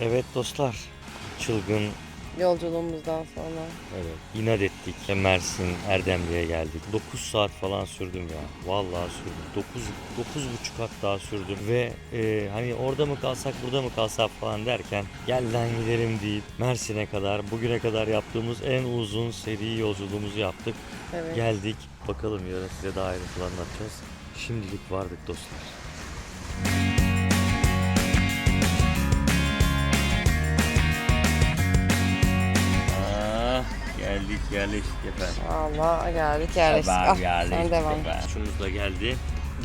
Evet dostlar. Çılgın Yolculuğumuzdan sonra. Evet. İnat ettik. Mersin Erdemli'ye geldik. 9 saat falan sürdüm ya. Vallahi sürdüm. 9 9 buçuk kat daha sürdüm ve e, hani orada mı kalsak burada mı kalsak falan derken gel lan gidelim deyip Mersin'e kadar bugüne kadar yaptığımız en uzun seri yolculuğumuzu yaptık. Evet. Geldik. Bakalım yarın size daha ayrıntılı anlatacağız. Şimdilik vardık dostlar. Geldik yerleştik efendim. Allah geldik yerleştik. Ah, sen devam. Şumuz da geldi.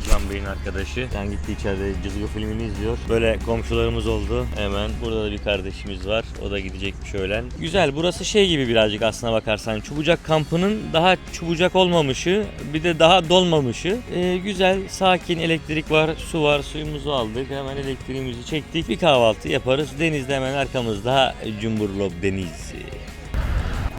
Can Bey'in arkadaşı. Can gitti içeride Cızgı filmini izliyor. Böyle komşularımız oldu. Hemen burada da bir kardeşimiz var. O da gidecekmiş öğlen. Güzel. Burası şey gibi birazcık aslına bakarsan. Çubucak kampının daha çubucak olmamışı. Bir de daha dolmamışı. Ee, güzel, sakin elektrik var, su var. Suyumuzu aldık. Hemen elektriğimizi çektik. Bir kahvaltı yaparız. Denizde hemen arkamızda Cumburlop Deniz.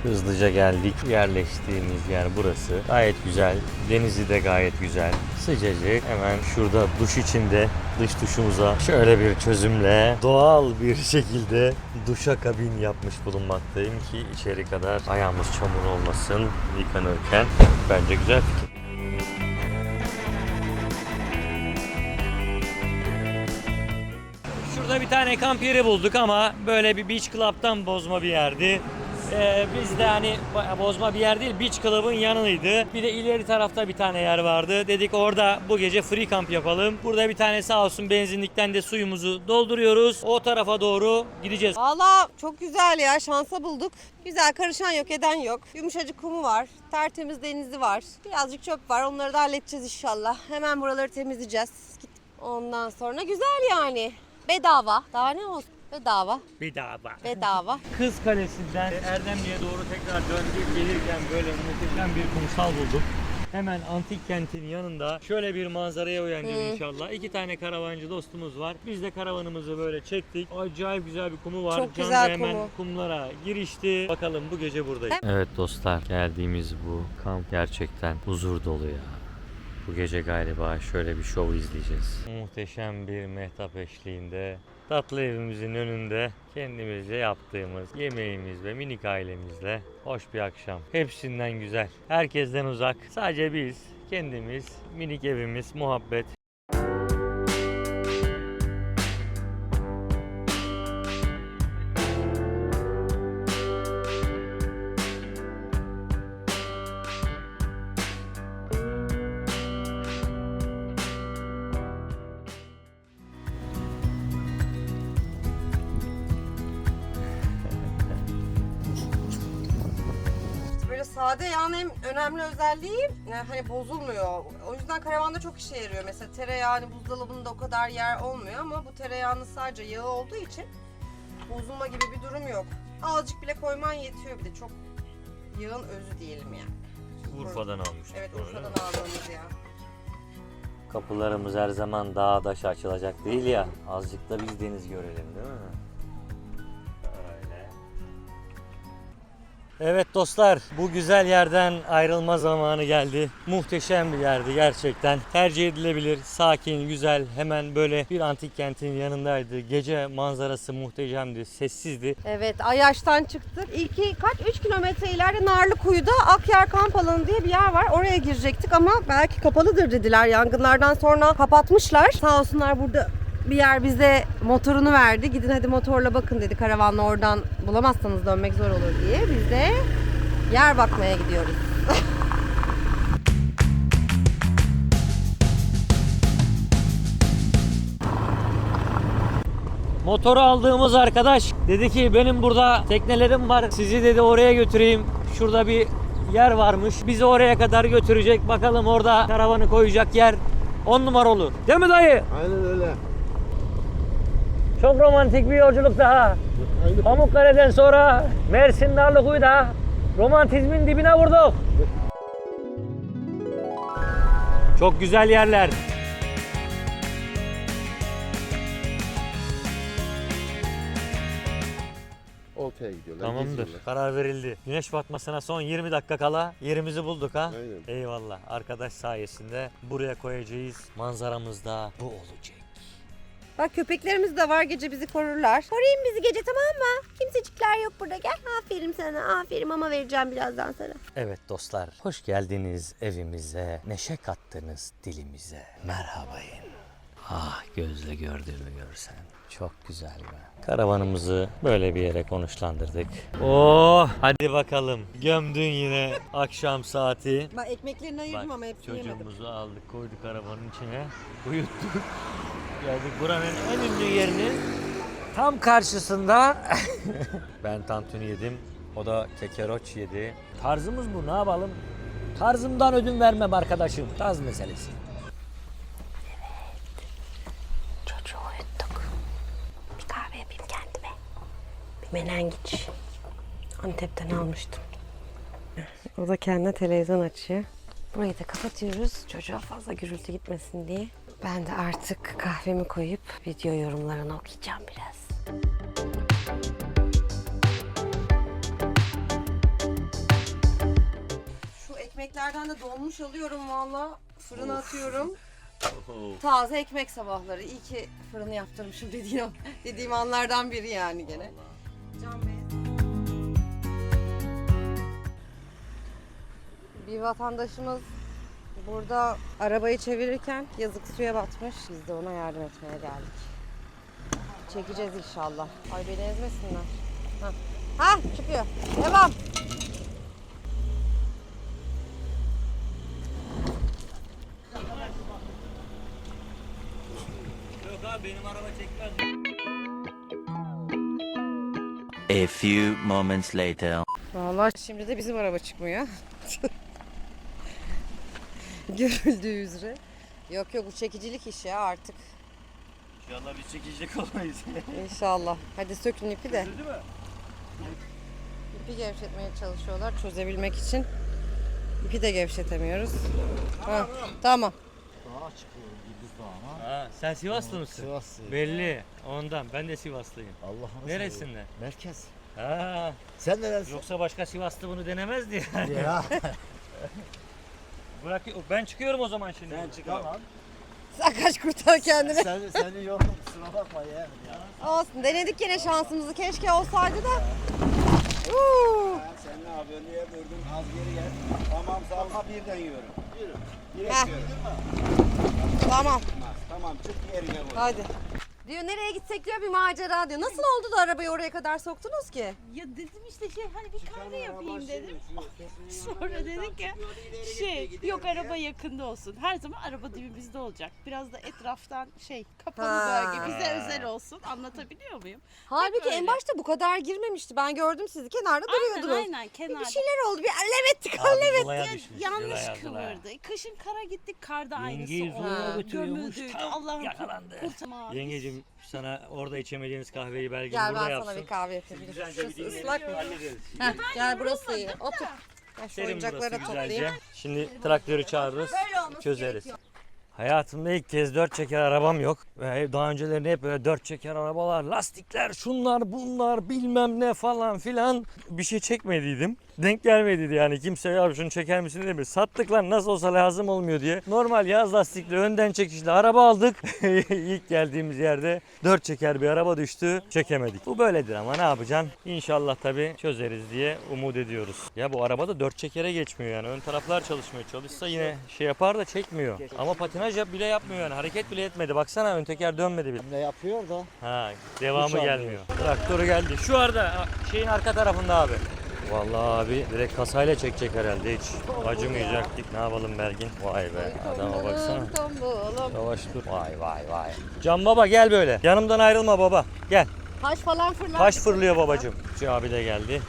Hızlıca geldik. Yerleştiğimiz yer burası. Gayet güzel. Denizi de gayet güzel. Sıcacık. Hemen şurada duş içinde dış duşumuza şöyle bir çözümle doğal bir şekilde duşa kabin yapmış bulunmaktayım ki içeri kadar ayağımız çamur olmasın yıkanırken. Bence güzel fikir. Şurada bir tane kamp yeri bulduk ama böyle bir beach club'tan bozma bir yerdi. Ee, biz de hani bozma bir yer değil beach club'ın yanıydı. Bir de ileri tarafta bir tane yer vardı. Dedik orada bu gece free kamp yapalım. Burada bir tane sağ olsun benzinlikten de suyumuzu dolduruyoruz. O tarafa doğru gideceğiz. Valla çok güzel ya şansa bulduk. Güzel karışan yok eden yok. Yumuşacık kumu var. Tertemiz denizi var. Birazcık çöp var onları da halledeceğiz inşallah. Hemen buraları temizleyeceğiz. Ondan sonra güzel yani. Bedava. Daha ne olsun? Bedava. Bir daha bak. Bedava. Kız Kalesi'nden Erdemli'ye doğru tekrar döndük gelirken böyle muhteşem bir kumsal bulduk. Hemen antik kentin yanında şöyle bir manzaraya uyandık Hı. inşallah. İki tane karavancı dostumuz var. Biz de karavanımızı böyle çektik. Acayip güzel bir kumu var. Çok Can güzel da hemen kumu. kumlara girişti. Bakalım bu gece buradayız. Evet dostlar geldiğimiz bu kamp gerçekten huzur dolu ya. Bu gece galiba şöyle bir şov izleyeceğiz. Muhteşem bir mehtap eşliğinde tatlı evimizin önünde kendimizce yaptığımız yemeğimiz ve minik ailemizle hoş bir akşam. Hepsinden güzel. Herkesten uzak. Sadece biz, kendimiz, minik evimiz, muhabbet. Sade yağın en önemli özelliği e, hani bozulmuyor. O yüzden karavanda çok işe yarıyor. Mesela tereyağı hani buzdolabında o kadar yer olmuyor ama bu tereyağının sadece yağı olduğu için bozulma gibi bir durum yok. Azıcık bile koyman yetiyor bir de çok yağın özü diyelim yani. Urfa'dan almıştık. Evet Urfa'dan aldığımız ya. Kapılarımız her zaman dağa daşa açılacak değil ya. Azıcık da biz deniz görelim değil mi? Evet dostlar bu güzel yerden ayrılma zamanı geldi. Muhteşem bir yerdi gerçekten. Tercih edilebilir, sakin, güzel. Hemen böyle bir antik kentin yanındaydı. Gece manzarası muhteşemdi, sessizdi. Evet Ayaş'tan çıktık. İlki kaç 3 kilometre ileride Narlıkuyu'da Akyar Kamp Alanı diye bir yer var. Oraya girecektik ama belki kapalıdır dediler. Yangınlardan sonra kapatmışlar. Sağ olsunlar burada bir yer bize motorunu verdi. Gidin hadi motorla bakın dedi. Karavanla oradan bulamazsanız dönmek zor olur diye. Biz de yer bakmaya gidiyoruz. Motoru aldığımız arkadaş dedi ki benim burada teknelerim var. Sizi dedi oraya götüreyim. Şurada bir yer varmış. Bizi oraya kadar götürecek. Bakalım orada karavanı koyacak yer 10 numara olur. Değil mi dayı? Aynen öyle. Çok romantik bir yolculuk daha. Pamukkale'den sonra Mersin Narlıkuyu'da romantizmin dibine vurduk. Çok güzel yerler. Oltaya gidiyorlar. Tamamdır. geziyorlar. Karar verildi. Güneş batmasına son 20 dakika kala yerimizi bulduk ha. Aynen. Eyvallah. Arkadaş sayesinde buraya koyacağız. Manzaramız da bu olacak. Bak köpeklerimiz de var gece bizi korurlar. Koruyun bizi gece tamam mı? Kimsecikler yok burada gel. Aferin sana aferin mama vereceğim birazdan sana. Evet dostlar, hoş geldiniz evimize, neşe kattınız dilimize. Merhabayın. Ah gözle gördüğümü görsen. Çok güzel be. Karavanımızı böyle bir yere konuşlandırdık. Oh hadi bakalım. Gömdün yine akşam saati. Ben ekmeklerini ayırdım Bak, ama hepsini yemedim. çocuğumuzu aldık koyduk arabanın içine. Uyuttuk. Geldik buranın en ünlü yerinin tam karşısında. ben tantuni yedim. O da kekeroç yedi. Tarzımız bu ne yapalım? Tarzımdan ödün vermem arkadaşım. Tarz meselesi. Çocuğu uyuttuk. Bir kahve yapayım kendime. Bir menengiç. Antep'ten almıştım. O da kendine televizyon açıyor. Burayı da kapatıyoruz. Çocuğa fazla gürültü gitmesin diye. Ben de artık kahvemi koyup video yorumlarını okuyacağım biraz. Şu ekmeklerden de donmuş alıyorum valla. Fırına atıyorum. Taze ekmek sabahları. İyi ki fırını yaptırmışım dediğim, dediğim anlardan biri yani gene. Can Bey. Bir vatandaşımız burada arabayı çevirirken yazık suya batmış. Biz de ona yardım etmeye geldik. Çekeceğiz inşallah. Ay beni ezmesinler. Ha, ha çıkıyor. Devam. Yok abi benim araba çekmez. A few moments later. Vallahi şimdi de bizim araba çıkmıyor. Görüldüğü üzere. Yok yok bu çekicilik iş ya artık. İnşallah biz çekecek olamayız. İnşallah. Hadi sökün ipi de. İpi gevşetmeye çalışıyorlar çözebilmek için. İpi de gevşetemiyoruz. Ha, tamam. Ha, sen Sivaslı mısın? Sivas. Belli. Ondan. Ben de Sivaslıyım. Allah'ını Neresinden? Merkez. Ha, Sen neresin? yoksa başka Sivaslı bunu denemezdi yani. Ya. Bırak ben çıkıyorum o zaman şimdi. Çık tamam. Sen kaç kurtar kendini. Sen, seni yordum kusura bakma ya. ya. Olsun denedik yine şansımızı. Keşke olsaydı da. Uuu. Sen ne yapıyorsun? Niye durdun? Az geri gel. Tamam salma birden yiyorum. Yürü. Direkt Heh. yürü. Tamam. Tamam çık yerine koy. Hadi. Diyor nereye gitsek diyor bir macera diyor. Nasıl oldu da arabayı oraya kadar soktunuz ki? Ya dedim işte şey hani bir kahve yapayım dedim. Sonra dedik ki şey yok araba yakında olsun. Her zaman araba dibimizde olacak. Biraz da etraftan şey kapalı Ha. bölge bize özel olsun. Anlatabiliyor muyum? Halbuki en öyle. başta bu kadar girmemişti. Ben gördüm sizi kenarda Aynen duruyordunuz. aynen kenarda. Bir şeyler oldu. Bir alev ettik Abi alev olaya Ya, düşmüş, yanlış kıvırdı. Kışın kara gittik karda aynısı zorla oldu. götürüyormuş, Gömüldük. tam Allah'ım yakalandı. kurtarma. Yengecim sana orada içemediğiniz kahveyi belki Gel burada ben yapsın. sana bir kahve. Dur, Güzelce bir Şurası dinleyelim, ıslak mı? hallederiz. Heh, gel burası iyi. Otur. Ben şu Serin oyuncakları burası güzelce. toplayayım. Şimdi traktörü çağırırız, çözeriz. Hayatımda ilk kez dört çeker arabam yok. Ve daha öncelerinde hep böyle dört çeker arabalar, lastikler, şunlar bunlar bilmem ne falan filan. Bir şey çekmediydim. Denk gelmediydi yani kimse ya şunu çeker misin demiyor. Sattık lan nasıl olsa lazım olmuyor diye. Normal yaz lastikli önden çekişli araba aldık. ilk geldiğimiz yerde dört çeker bir araba düştü. Çekemedik. Bu böyledir ama ne yapacaksın? İnşallah tabii çözeriz diye umut ediyoruz. Ya bu arabada dört çekere geçmiyor yani. Ön taraflar çalışmıyor. Çalışsa yine şey yapar da çekmiyor. Ama patinaj yap- bile yapmıyor yani. Hareket bile etmedi. Baksana ön teker dönmedi bile. Ne yapıyor da? Ha, devamı gelmiyor. Traktörü geldi. Şu arada şeyin arka tarafında abi. Vallahi abi direkt kasayla çekecek herhalde hiç. Acımayacaktık. Ne yapalım Belgin? Vay be adama baksana. Yavaş dur. Vay vay vay. Can baba gel böyle. Yanımdan ayrılma baba. Gel. Taş falan fırlar. Taş fırlıyor babacığım. Şu abi de geldi.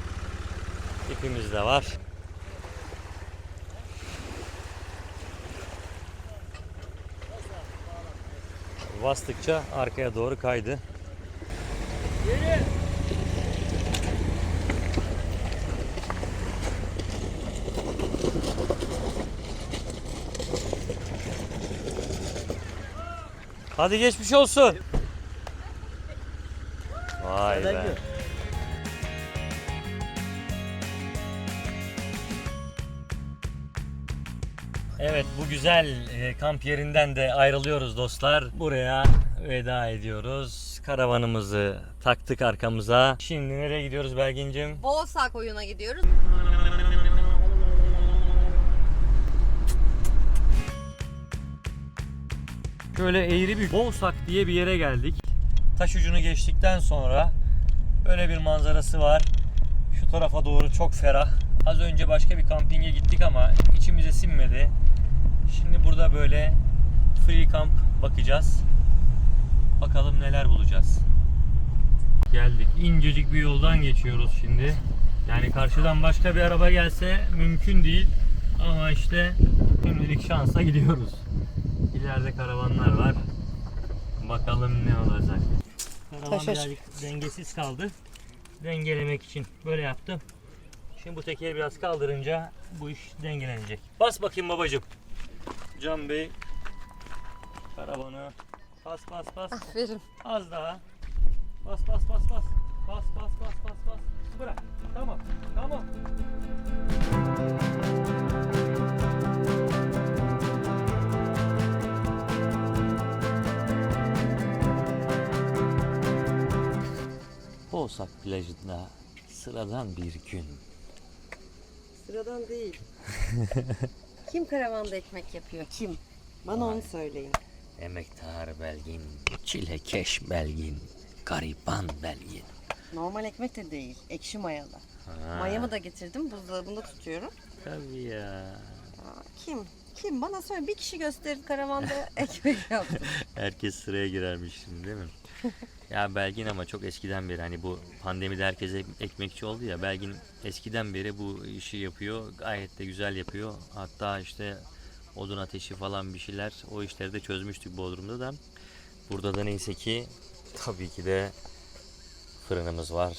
İpimiz de var. Bastıkça arkaya doğru kaydı. Hadi geçmiş olsun. Vay be. Evet bu güzel e, kamp yerinden de ayrılıyoruz dostlar. Buraya veda ediyoruz. Karavanımızı taktık arkamıza. Şimdi nereye gidiyoruz Belgin'cim? Bolsa koyuna gidiyoruz. Şöyle eğri bir Boğsak diye bir yere geldik. Taş ucunu geçtikten sonra böyle bir manzarası var. Şu tarafa doğru çok ferah. Az önce başka bir kampinge gittik ama içimize sinmedi. Şimdi burada böyle free camp bakacağız. Bakalım neler bulacağız. Geldik. İncecik bir yoldan geçiyoruz şimdi. Yani karşıdan başka bir araba gelse mümkün değil. Ama işte şimdilik şansa gidiyoruz. İleride karavanlar var. Bakalım ne olacak. Karavan birazcık dengesiz kaldı. Dengelemek için böyle yaptım. Şimdi bu tekeri biraz kaldırınca bu iş dengelenecek. Bas bakayım babacım. Can Bey karavanı bas bas bas. Aferin. Az daha. Bas bas bas bas. Bas bas bas bas bas. Bırak. Tamam. Tamam. Boğsak plajında sıradan bir gün. Sıradan değil. Kim karavanda ekmek yapıyor? Kim? Bana onu söyleyin. Emektar Belgin, çilekeş Belgin, gariban Belgin. Normal ekmek de değil. Ekşi mayalı. Mayamı da getirdim. Buzdolabında tutuyorum. Tabii ya. Aa, kim? Kim? Bana söyle. Bir kişi gösterin karavanda ekmek yaptı. Herkes sıraya girermiş şimdi değil mi? ya Belgin ama çok eskiden beri hani bu pandemide herkes ek- ekmekçi oldu ya Belgin eskiden beri bu işi yapıyor. Gayet de güzel yapıyor. Hatta işte odun ateşi falan bir şeyler o işleri de çözmüştük Bodrum'da da. Burada da neyse ki tabii ki de fırınımız var.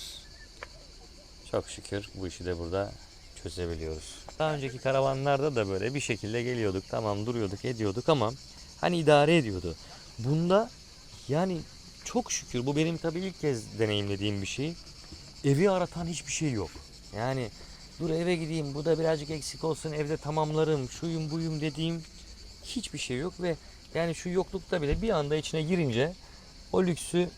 Çok şükür bu işi de burada çözebiliyoruz. Daha önceki karavanlarda da böyle bir şekilde geliyorduk. Tamam duruyorduk ediyorduk ama hani idare ediyordu. Bunda yani çok şükür bu benim tabii ilk kez deneyimlediğim bir şey. Evi aratan hiçbir şey yok. Yani dur eve gideyim bu da birazcık eksik olsun evde tamamlarım şuyum buyum dediğim hiçbir şey yok ve yani şu yoklukta bile bir anda içine girince o lüksü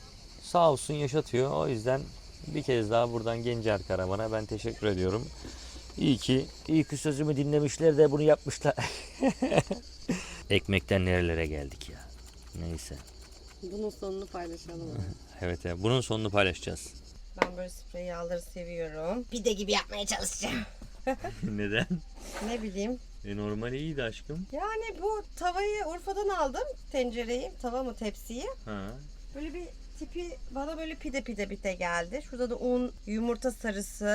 sağ olsun yaşatıyor. O yüzden bir kez daha buradan Gencer Karavan'a ben teşekkür ediyorum. İyi ki, iyi ki sözümü dinlemişler de bunu yapmışlar. Ekmekten nerelere geldik ya. Neyse. Bunun sonunu paylaşalım. Evet ya bunun sonunu paylaşacağız. Ben böyle sprey yağları seviyorum. Pide gibi yapmaya çalışacağım. Neden? Ne bileyim. E normal iyiydi aşkım. Yani bu tavayı Urfa'dan aldım. Tencereyi, tava mı tepsiyi. Ha. Böyle bir tipi bana böyle pide pide pide geldi. Şurada da un, yumurta sarısı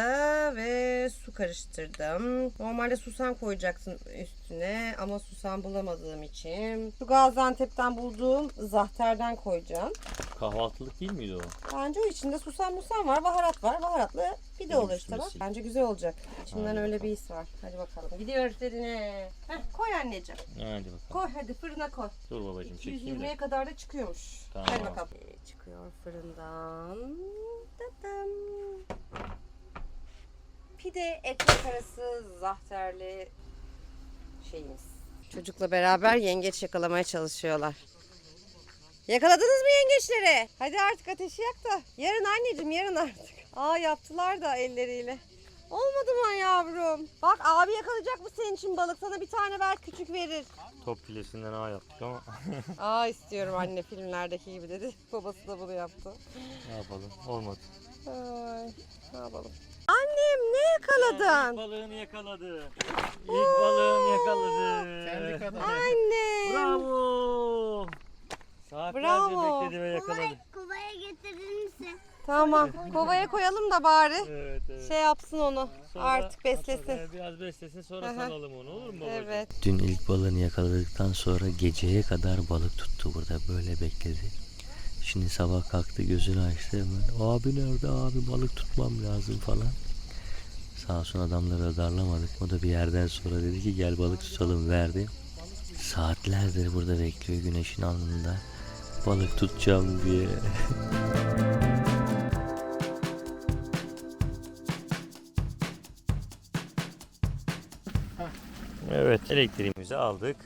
ve su karıştırdım. Normalde susam koyacaksın üstüne ama susam bulamadığım için. Şu Gaziantep'ten bulduğum zahterden koyacağım. Kahvaltılık değil miydi o? Bence o içinde susam musam var, baharat var. Baharatlı pide olur işte bak. Bence güzel olacak. İçimden öyle bir his var. Hadi bakalım. Gidiyoruz derine. Heh, koy anneciğim. Hadi bakalım. Koy hadi fırına koy. Dur babacığım çekeyim 220'ye de. kadar da çıkıyormuş. Tamam. Hadi bakalım. Ee, Çıkıyor fırından. Tadım. Pide ekmek arası zahterli şeyimiz. Çocukla beraber yengeç yakalamaya çalışıyorlar. Yakaladınız mı yengeçleri? Hadi artık ateşi yak da. Yarın anneciğim yarın artık. Aa yaptılar da elleriyle. Olmadı mı yavrum? Bak abi yakalayacak mı senin için balık? Sana bir tane belki küçük verir. Top filesinden ağ yaptık ama Aa istiyorum anne filmlerdeki gibi dedi. Babası da bunu yaptı. ne yapalım olmadı. Ay, ne yapalım? Annem ne yakaladın? İlk balığını yakaladı. İlk balığını yakaladı. Kendi kadar. Anne. Bravo. Saatlerce Bravo. bekledi ve yakaladı. Kovaya getirir misin? Tamam. Kovaya koyalım da bari. Evet evet. Şey yapsın onu. Sonra Artık beslesin. atalım. Ee, Biraz beslesin sonra Aha. salalım onu olur mu babacığım? Evet. Dün ilk balığını yakaladıktan sonra geceye kadar balık tuttu burada böyle bekledi. Şimdi sabah kalktı gözünü açtı hemen. Abi nerede abi balık tutmam lazım falan. Sağ olsun adamları darlamadık. O da bir yerden sonra dedi ki gel balık tutalım verdi. Saatlerdir burada bekliyor güneşin alnında. Balık tutacağım diye. Evet elektriğimizi aldık.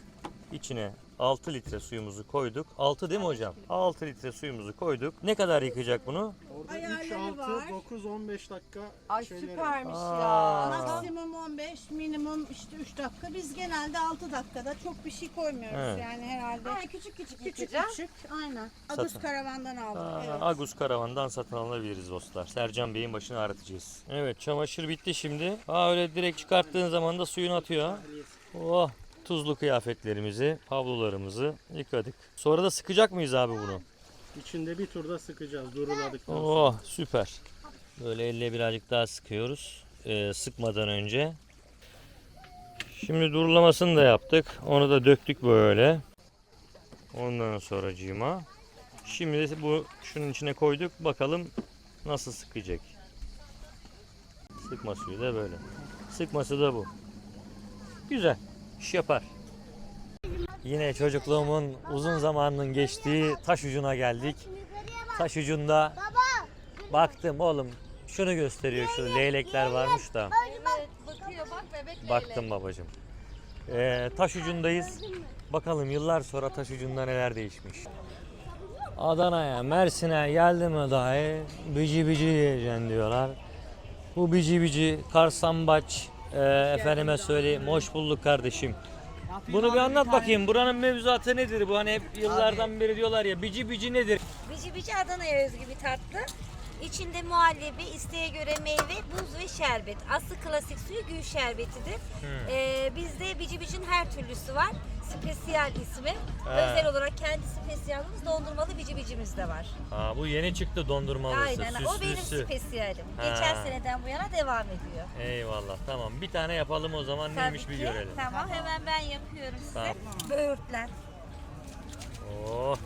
İçine 6 litre suyumuzu koyduk. 6 değil mi hocam? 6 litre suyumuzu koyduk. Ne kadar yıkayacak bunu? Orada Ayarları 3, var. 6, 9, 15 dakika Ay şeyleri. süpermiş Aa. ya. Maksimum 15, minimum işte 3 dakika. Biz genelde 6 dakikada çok bir şey koymuyoruz Evet. yani herhalde. Ay, küçük küçük Küçük yıkayacağım. küçük aynen. Agus Satın. karavandan aldık. Aa, evet. Agus karavandan satın alabiliriz dostlar. Sercan Bey'in başını ağrıtacağız. Evet çamaşır bitti şimdi. Aa öyle direkt çıkarttığın zaman da suyunu atıyor. Oh tuzlu kıyafetlerimizi, havlularımızı yıkadık. Sonra da sıkacak mıyız abi bunu? İçinde bir turda sıkacağız duruladıktan sonra. Oh süper. Böyle elle birazcık daha sıkıyoruz. Ee, sıkmadan önce. Şimdi durulamasını da yaptık. Onu da döktük böyle. Ondan sonra cima. Şimdi de bu şunun içine koyduk. Bakalım nasıl sıkacak. Sıkma suyu da böyle. Sıkması da bu. Güzel. iş yapar. Yine çocukluğumun uzun zamanının geçtiği taş ucuna geldik. Taş ucunda baktım oğlum şunu gösteriyor şu leylekler varmış da. Baktım babacım. Ee, taş ucundayız. Bakalım yıllar sonra taş ucunda neler değişmiş. Adana'ya, Mersin'e geldi mi dahi bici bici yiyeceksin diyorlar. Bu bici bici, karsambaç, e, efendime söyleyeyim, hoş bulduk kardeşim. Bunu bir anlat bakayım. Buranın mevzuatı nedir? Bu hani hep yıllardan beri diyorlar ya bici bici nedir? Bici bici Adana'ya özgü bir tatlı. İçinde muhallebi, isteğe göre meyve, buz ve şerbet. Aslı klasik suyu gül şerbetidir. Ee, bizde bici bicinin her türlüsü var. Spesiyal ismi. Özel olarak kendi spesiyalimiz dondurmalı bici bicimiz de var. Ha, bu yeni çıktı dondurmalısı, Aynen. O benim süslüsü. spesiyalim. Ha. Geçen seneden bu yana devam ediyor. Eyvallah tamam. Bir tane yapalım o zaman neymiş Tabii bir ki. görelim. Tamam hemen ben yapıyorum size. Tamam. Böğürtlen. Oh.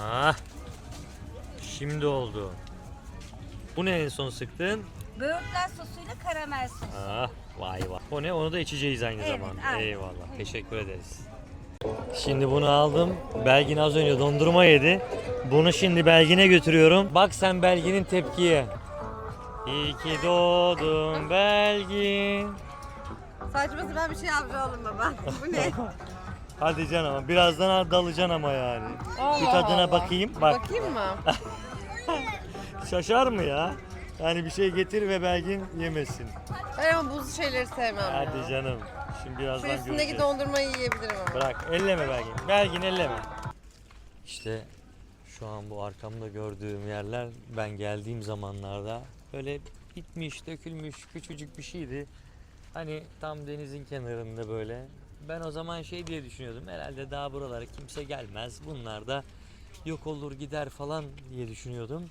Ah. Şimdi oldu. Bu ne en son sıktın? Böğürtlen sosuyla karamel sos. Ah vay vay. O ne? Onu da içeceğiz aynı Evet, zamanda. aynen. Eyvallah. Teşekkür ederiz. Şimdi bunu aldım. Belgin az önce dondurma yedi. Bunu şimdi Belgin'e götürüyorum. Bak sen Belgin'in tepkiye. İyi ki doğdun Belgin. Saçma sapan bir şey yapacağım baba. Bu ne? Hadi canım birazdan dalacaksın ama yani. bir Allah tadına Allah. bakayım. Bak Bakayım mı? şaşar mı ya? Yani bir şey getir ve Belgin yemesin. Ben ama buzlu şeyleri sevmem ya. Hadi canım. Şimdi Şu birazdan üstündeki göreceğiz. dondurmayı yiyebilirim ama. Bırak elleme Belgin. Belgin elleme. İşte şu an bu arkamda gördüğüm yerler ben geldiğim zamanlarda böyle bitmiş, dökülmüş küçücük bir şeydi. Hani tam denizin kenarında böyle. Ben o zaman şey diye düşünüyordum. Herhalde daha buralara kimse gelmez. Bunlar da yok olur gider falan diye düşünüyordum.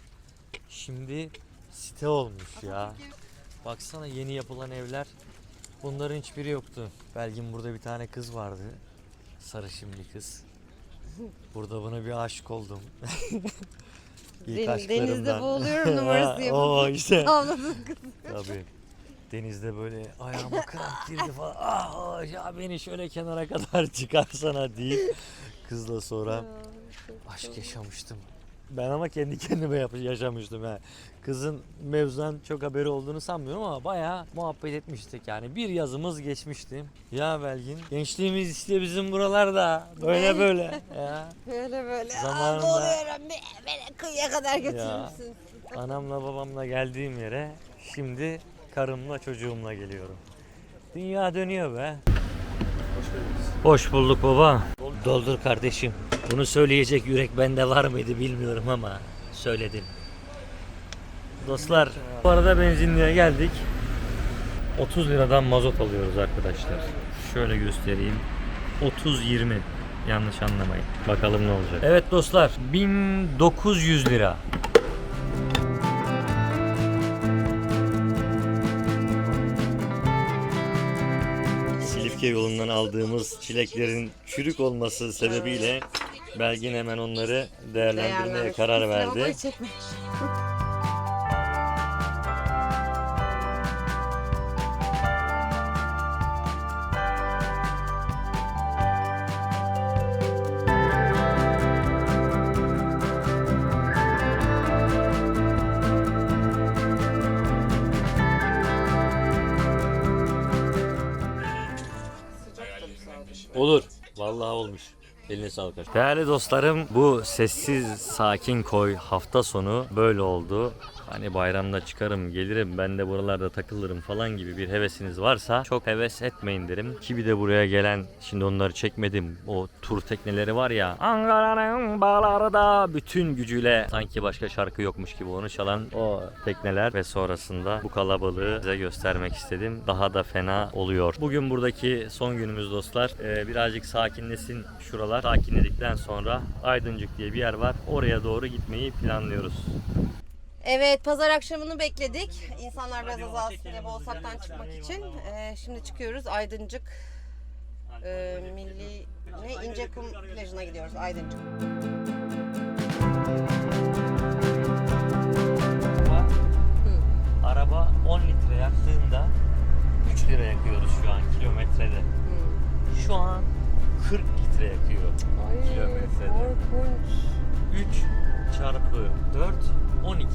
Şimdi site olmuş ya. Baksana yeni yapılan evler. Bunların hiçbiri yoktu. Belgin burada bir tane kız vardı. Sarışın bir kız. Burada buna bir aşık oldum. İlk aşklarımdan. denizde boğuluyorum numarası yapıp. o işte. Tavladın kız. Tabii. Denizde böyle ayağıma kramp girdi falan. Ah ya beni şöyle kenara kadar çıkarsana deyip kızla sonra aşk yaşamıştım. Ben ama kendi kendime yap- yaşamıştım ha. Kızın mevzudan çok haberi olduğunu sanmıyorum ama bayağı muhabbet etmiştik yani. Bir yazımız geçmişti. Ya Belgin, gençliğimiz işte bizim buralarda. Böyle böyle. Ya. Böyle böyle. Zamanında- boğuluyorum. Be- Beni kıyıya kadar götürürsün. Anamla babamla geldiğim yere şimdi karımla çocuğumla geliyorum. Dünya dönüyor be. Hoş bulduk baba. Doldur kardeşim. Bunu söyleyecek yürek bende var mıydı bilmiyorum ama söyledin. Dostlar bu arada benzinliğe geldik. 30 liradan mazot alıyoruz arkadaşlar. Şöyle göstereyim. 30-20 yanlış anlamayın. Bakalım ne olacak. Evet dostlar 1900 lira. Silifke yolundan aldığımız çileklerin çürük olması sebebiyle Belgin hemen onları değerlendirmeye Değerlendir. karar verdi. Olmuş. Eline sağlık. aşkım. Değerli dostlarım bu sessiz sakin koy hafta sonu böyle oldu. Hani bayramda çıkarım gelirim ben de buralarda takılırım falan gibi bir hevesiniz varsa çok heves etmeyin derim. Ki bir de buraya gelen şimdi onları çekmedim. O tur tekneleri var ya Ankara'nın bağları da bütün gücüyle sanki başka şarkı yokmuş gibi onu çalan o tekneler ve sonrasında bu kalabalığı size göstermek istedim. Daha da fena oluyor. Bugün buradaki son günümüz dostlar. Ee, birazcık sakinlesin şuralar. Sakinledikten sonra Aydıncık diye bir yer var. Oraya doğru gitmeyi planlıyoruz. Evet pazar akşamını bekledik. İnsanlar biraz azalsın diye Bolsak'tan çıkmak için. Ee, şimdi çıkıyoruz Aydıncık e, Milli ne İncekum plajına gidiyoruz Aydıncık. Araba 10 litre yaktığında 3 lira yakıyoruz şu an kilometrede. Şu an 40 litre yakıyor kilometrede. korkunç. 3 çarpı 4 12.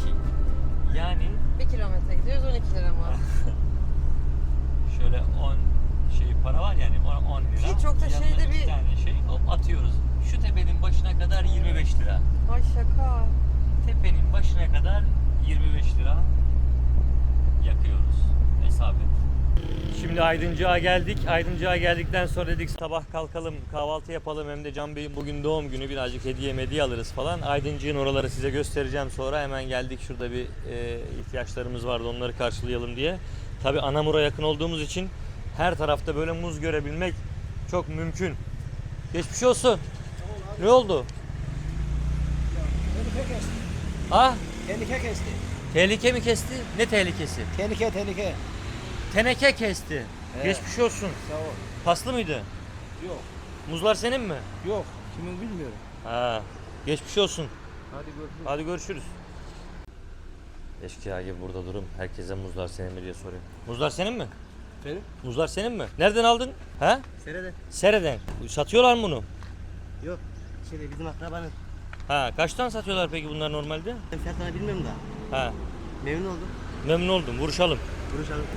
Yani Bir kilometre gidiyoruz 12 lira mı? şöyle 10 şey para var yani 10 lira. Ki çok da Yanına şeyde iki bir- tane şey hop atıyoruz. Şu tepenin başına kadar 25 lira. Ay şaka. Tepenin başına kadar 25 lira yakıyoruz. Hesap et. Şimdi Aydıncık'a geldik. Aydıncık'a geldikten sonra dedik sabah kalkalım kahvaltı yapalım hem de Can Bey'in bugün doğum günü birazcık hediye mediye alırız falan. Aydıncık'ın oraları size göstereceğim sonra hemen geldik şurada bir e, ihtiyaçlarımız vardı onları karşılayalım diye. Tabi Anamur'a yakın olduğumuz için her tarafta böyle muz görebilmek çok mümkün. Geçmiş olsun. Ne oldu? Ah Tehlike kesti. Tehlike mi kesti? Ne tehlikesi? Tehlike tehlike. Teneke kesti. Evet. Geçmiş olsun. Sağ ol. Paslı mıydı? Yok. Muzlar senin mi? Yok. Kimin bilmiyorum. Ha. Geçmiş olsun. Hadi görüşürüz. Hadi görüşürüz. Eşkıya gibi burada durum. Herkese muzlar senin mi diye soruyor. Muzlar senin mi? Benim. Muzlar senin mi? Nereden aldın? Ha? Serede. Sere'den. Satıyorlar mı bunu? Yok. Şeyde bizim akrabanın. Ha. Kaçtan satıyorlar peki bunlar normalde? Ben fiyatlarını bilmiyorum da. Ha. Memnun oldum. Memnun oldum. Vuruşalım.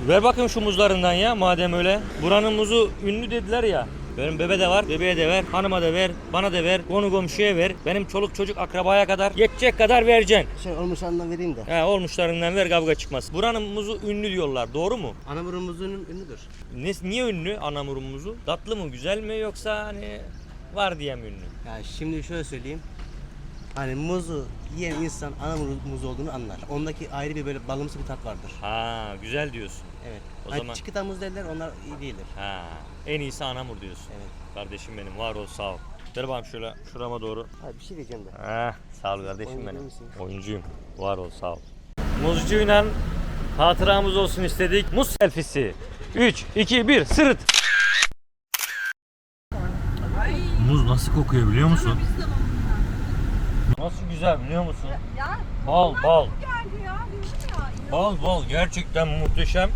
Ver bakayım şu muzlarından ya madem öyle. Buranın muzu ünlü dediler ya. Benim bebe de var, bebeğe de ver, hanıma da ver, bana da ver, konu komşuya ver. Benim çoluk çocuk akrabaya kadar yetecek kadar vereceksin. Şey olmuş andan vereyim de. He olmuşlarından ver kavga çıkmaz. Buranın muzu ünlü diyorlar doğru mu? Anamurumuzun ünlüdür. Ne, niye ünlü anamurun muzu? Tatlı mı güzel mi yoksa hani var diye mi ünlü? Ya şimdi şöyle söyleyeyim. Hani muzu yiyen insan anamur muz olduğunu anlar. Ondaki ayrı bir böyle balımsı bir tat vardır. Ha güzel diyorsun. Evet. O hani zaman- çikolata muz derler onlar iyi değildir. Ha en iyisi anamur diyorsun. Evet. Kardeşim benim var ol sağ ol. Ver bakayım şöyle şurama doğru. Abi bir şey diyeceğim de. Ha, sağ ol kardeşim Oyuncu benim. musun? Oyuncuyum. Var ol sağ ol. Muzcuyla hatıramız olsun istedik. Muz selfisi. 3, 2, 1 sırıt. Muz nasıl kokuyor biliyor musun? Güzel biliyor musun? Ya Bal bal. geldi ya. Bal bal gerçekten muhteşem.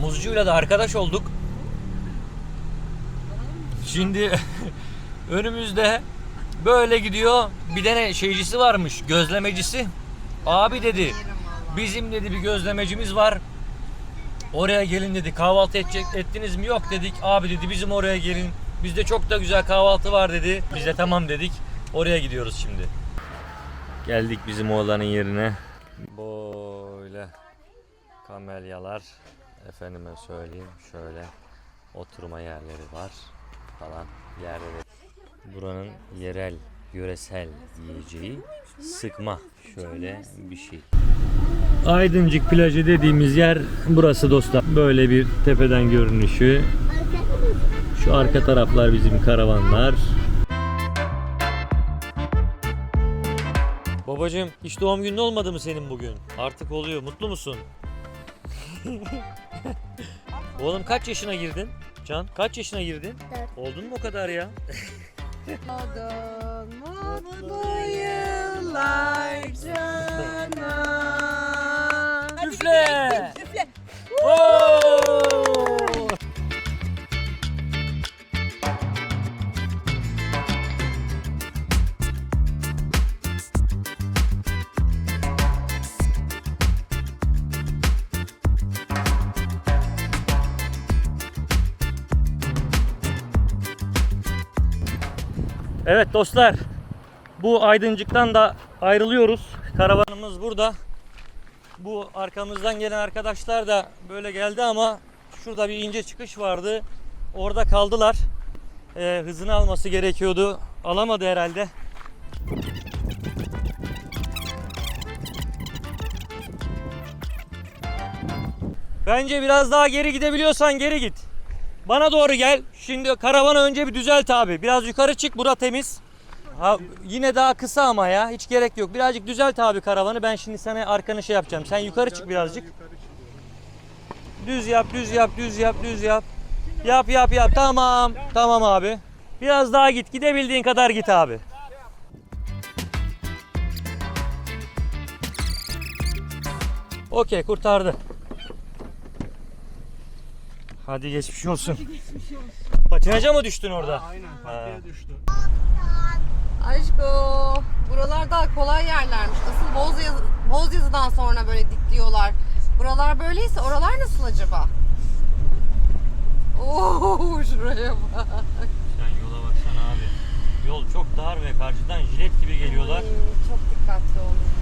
Muzcuyla da arkadaş olduk. Şimdi önümüzde böyle gidiyor. Bir tane şeycisi varmış, gözlemecisi. Abi dedi, bizim dedi bir gözlemecimiz var. Oraya gelin dedi. Kahvaltı edecek ettiniz mi? Yok dedik. Abi dedi bizim oraya gelin. Bizde çok da güzel kahvaltı var dedi. Biz de tamam dedik. Oraya gidiyoruz şimdi. Geldik bizim oğlanın yerine. Böyle kamelyalar efendime söyleyeyim şöyle oturma yerleri var falan yerleri. Buranın yerel yöresel yiyeceği sıkma şöyle bir şey. Aydıncık plajı dediğimiz yer burası dostlar. Böyle bir tepeden görünüşü. Şu arka taraflar bizim karavanlar. Babacığım hiç doğum günün olmadı mı senin bugün? Artık oluyor. Mutlu musun? Oğlum kaç yaşına girdin? Can kaç yaşına girdin? Oldun mu o kadar ya? Mutlu yıllar cana. Üfle! Oo! Evet dostlar. Bu Aydıncık'tan da ayrılıyoruz. Karavanımız burada. Bu arkamızdan gelen arkadaşlar da böyle geldi ama şurada bir ince çıkış vardı. Orada kaldılar. Ee, hızını alması gerekiyordu. Alamadı herhalde. Bence biraz daha geri gidebiliyorsan geri git. Bana doğru gel. Şimdi karavanı önce bir düzelt abi. Biraz yukarı çık. Bura temiz. Ha, yine daha kısa ama ya. Hiç gerek yok. Birazcık düzelt abi karavanı. Ben şimdi sana arkanı şey yapacağım. Sen yukarı çık birazcık. Düz yap, düz yap, düz yap, düz yap. Yap, yap, yap. Tamam. Tamam abi. Biraz daha git. Gidebildiğin kadar git abi. Okey kurtardı. Hadi geçmiş olsun. Patinaja mı düştün orada? Aynen partiye düştü. Aşko. Buralar daha kolay yerlermiş. Asıl boz, yazı, boz yazıdan sonra böyle dikliyorlar. Buralar böyleyse oralar nasıl acaba? Oo şuraya bak. Sen yola baksana abi. Yol çok dar ve karşıdan jilet gibi geliyorlar. Ay, çok dikkatli olun.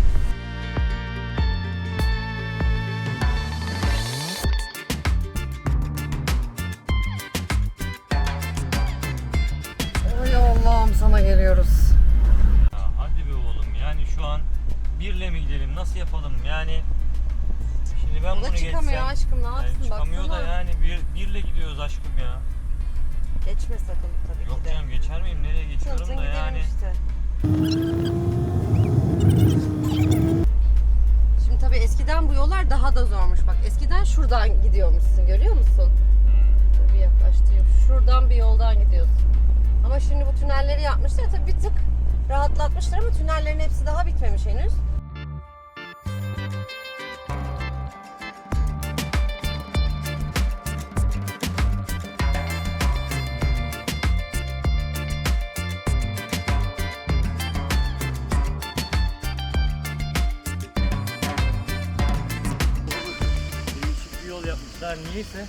Bir yoldan gidiyorsun. Ama şimdi bu tünelleri yapmışlar ya tabii bir tık rahatlatmışlar ama tünellerin hepsi daha bitmemiş henüz. Değişik bir yol yapmışlar niyeyse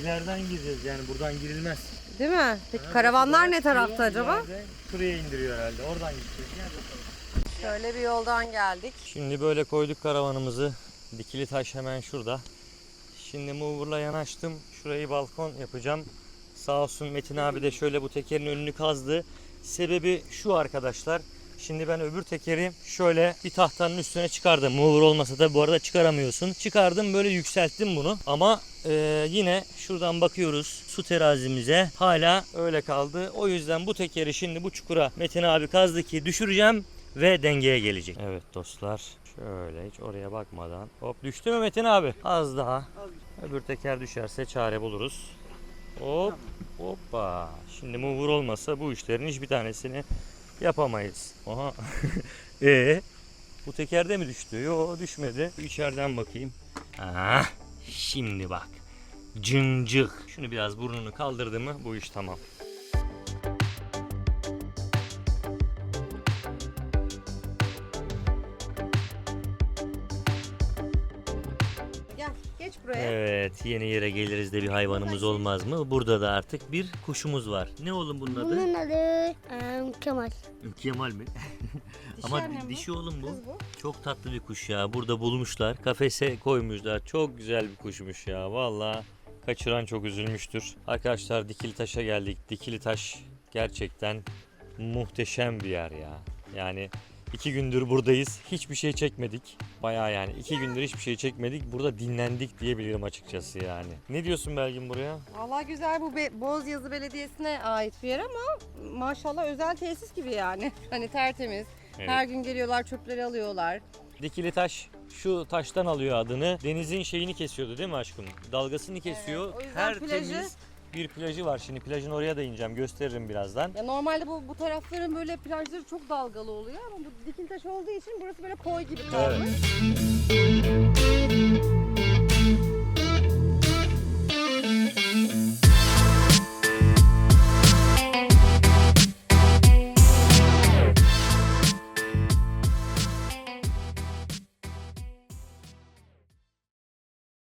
ileriden gireceğiz yani buradan girilmez. Değil mi? Peki karavanlar ne tarafta acaba? Şuraya indiriyor herhalde oradan gideceğiz. Şöyle bir yoldan geldik. Şimdi böyle koyduk karavanımızı. Dikili taş hemen şurada. Şimdi mover'la yanaştım. Şurayı balkon yapacağım. Sağ olsun Metin abi de şöyle bu tekerin önünü kazdı. Sebebi şu arkadaşlar. Şimdi ben öbür tekeri şöyle bir tahtanın üstüne çıkardım. Mover olmasa da bu arada çıkaramıyorsun. Çıkardım böyle yükselttim bunu. Ama e, yine şuradan bakıyoruz su terazimize. Hala öyle kaldı. O yüzden bu tekeri şimdi bu çukura Metin abi kazdı ki düşüreceğim ve dengeye gelecek. Evet dostlar. Şöyle hiç oraya bakmadan. Hop düştü mü Metin abi? Az daha. Öbür teker düşerse çare buluruz. Hop hoppa. Şimdi mover olmasa bu işlerin hiçbir tanesini yapamayız. Aha. e bu tekerde mi düştü? Yo düşmedi. İçeriden bakayım. Ah, şimdi bak. Cıncık. Şunu biraz burnunu kaldırdı mı bu iş tamam. Evet yeni yere geliriz de bir hayvanımız olmaz mı? Burada da artık bir kuşumuz var. Ne oğlum bunun adı? Bunun adı em, Kemal. Kemal mi? Ama annem bu. dişi oğlum bu. Kız bu. Çok tatlı bir kuş ya. Burada bulmuşlar. Kafese koymuşlar. Çok güzel bir kuşmuş ya. Valla kaçıran çok üzülmüştür. Arkadaşlar Dikili Taş'a geldik. Dikili Taş gerçekten muhteşem bir yer ya. Yani iki gündür buradayız. Hiçbir şey çekmedik. Baya yani iki gündür hiçbir şey çekmedik. Burada dinlendik diyebilirim açıkçası yani. Ne diyorsun Belgin buraya? Valla güzel bu Be- Bozyazı Belediyesi'ne ait bir yer ama maşallah özel tesis gibi yani. Hani tertemiz. Evet. Her gün geliyorlar çöpleri alıyorlar. Dikili taş şu taştan alıyor adını. Denizin şeyini kesiyordu değil mi aşkım? Dalgasını kesiyor. O yüzden Her plajı- temiz bir plajı var. Şimdi plajın oraya da ineceğim. Gösteririm birazdan. Ya normalde bu bu tarafların böyle plajları çok dalgalı oluyor ama bu dikil taş olduğu için burası böyle koy gibi kaldı. Evet.